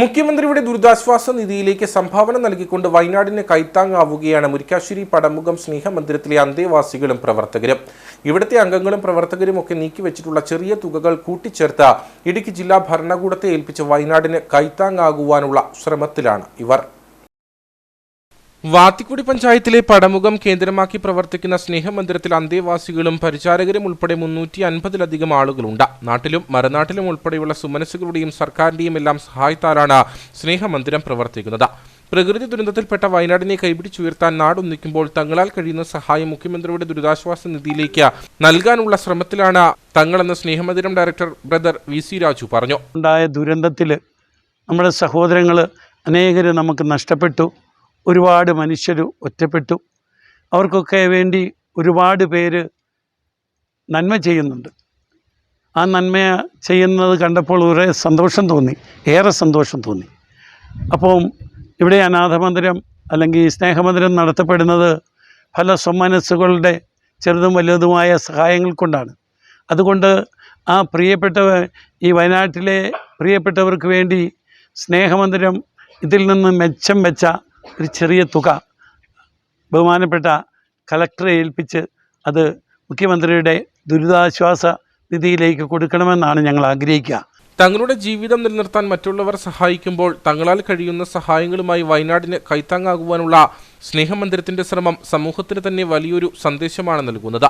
മുഖ്യമന്ത്രിയുടെ ദുരിതാശ്വാസ നിധിയിലേക്ക് സംഭാവന നൽകിക്കൊണ്ട് വയനാടിന് കൈത്താങ്ങാവുകയാണ് മുരിക്കാശ്ശേരി പടമുഖം സ്നേഹമന്ദിരത്തിലെ അന്തേവാസികളും പ്രവർത്തകരും. ഇവിടുത്തെ അംഗങ്ങളും പ്രവർത്തകരും ഒക്കെ നീക്കിവെച്ചിട്ടുള്ള ചെറിയ തുകകൾ കൂട്ടിച്ചേർത്ത് ഇടുക്കി ജില്ലാ ഭരണകൂടത്തെ ഏൽപ്പിച്ച് വയനാടിന് കൈത്താങ്ങാകുവാനുള്ള ശ്രമത്തിലാണ് ഇവർ. വാത്തിക്കുടി പഞ്ചായത്തിലെ പടമുഖം കേന്ദ്രമാക്കി പ്രവർത്തിക്കുന്ന സ്നേഹമന്ദിരത്തിൽ അന്തേവാസികളും പരിചാരകരും ഉൾപ്പെടെ മുന്നൂറ്റി അൻപതിലധികം ആളുകളുണ്ട്. നാട്ടിലും മറുനാട്ടിലും ഉൾപ്പെടെയുള്ള സുമനസ്സുകളുടെയും സർക്കാരിന്റെയും എല്ലാം സഹായത്താലാണ് സ്നേഹമന്ദിരം പ്രവർത്തിക്കുന്നത്. പ്രകൃതി ദുരന്തത്തിൽപ്പെട്ട വയനാടിനെ കൈപിടിച്ചുയർത്താൻ നാടൊന്നിക്കുമ്പോൾ തങ്ങളാൽ കഴിയുന്ന സഹായം മുഖ്യമന്ത്രിയുടെ ദുരിതാശ്വാസ നിധിയിലേക്ക് നൽകാനുള്ള ശ്രമത്തിലാണ് തങ്ങളെന്ന് Snehamandiram director brother V C Raju പറഞ്ഞു. ഉണ്ടായ ദുരന്തത്തിൽ നമ്മുടെ സഹോദരങ്ങൾ അനേകർ നമുക്ക് നഷ്ടപ്പെട്ടു. ഒരുപാട് മനുഷ്യർ ഒറ്റപ്പെട്ടു. അവർക്കൊക്കെ വേണ്ടി ഒരുപാട് പേര് നന്മ ചെയ്യുന്നുണ്ട്. ആ നന്മ ചെയ്യുന്നത് കണ്ടപ്പോൾ ഒരു സന്തോഷം തോന്നി ഏറെ സന്തോഷം തോന്നി. അപ്പം ഇവിടെ അനാഥമന്ദിരം അല്ലെങ്കിൽ സ്നേഹമന്ദിരം നടത്തപ്പെടുന്നത് പല സ്വമനസ്സുകളുടെ ചെറുതും വലുതുമായ സഹായങ്ങൾ കൊണ്ടാണ്. അതുകൊണ്ട് ആ പ്രിയപ്പെട്ട ഈ വയനാട്ടിലെ പ്രിയപ്പെട്ടവർക്ക് വേണ്ടി സ്നേഹമന്ദിരം ഇതിൽ നിന്ന് മെച്ചം വെച്ച ഒരു ചെറിയ തുക ബഹുമാനപ്പെട്ട കലക്ടറെ ഏൽപ്പിച്ച് അത് മുഖ്യമന്ത്രിയുടെ ദുരിതാശ്വാസ നിധിയിലേക്ക് കൊടുക്കണമെന്നാണ് ഞങ്ങൾ ആഗ്രഹിക്കുക. തങ്ങളുടെ ജീവിതം നിലനിർത്താൻ മറ്റുള്ളവർ സഹായിക്കുമ്പോൾ തങ്ങളാൽ കഴിയുന്ന സഹായങ്ങളുമായി വയനാടിന് കൈത്താങ്ങാകുവാനുള്ള സ്നേഹമന്ദിരത്തിന്റെ ശ്രമം സമൂഹത്തിന് തന്നെ വലിയൊരു സന്ദേശമാണ് നൽകുന്നത്.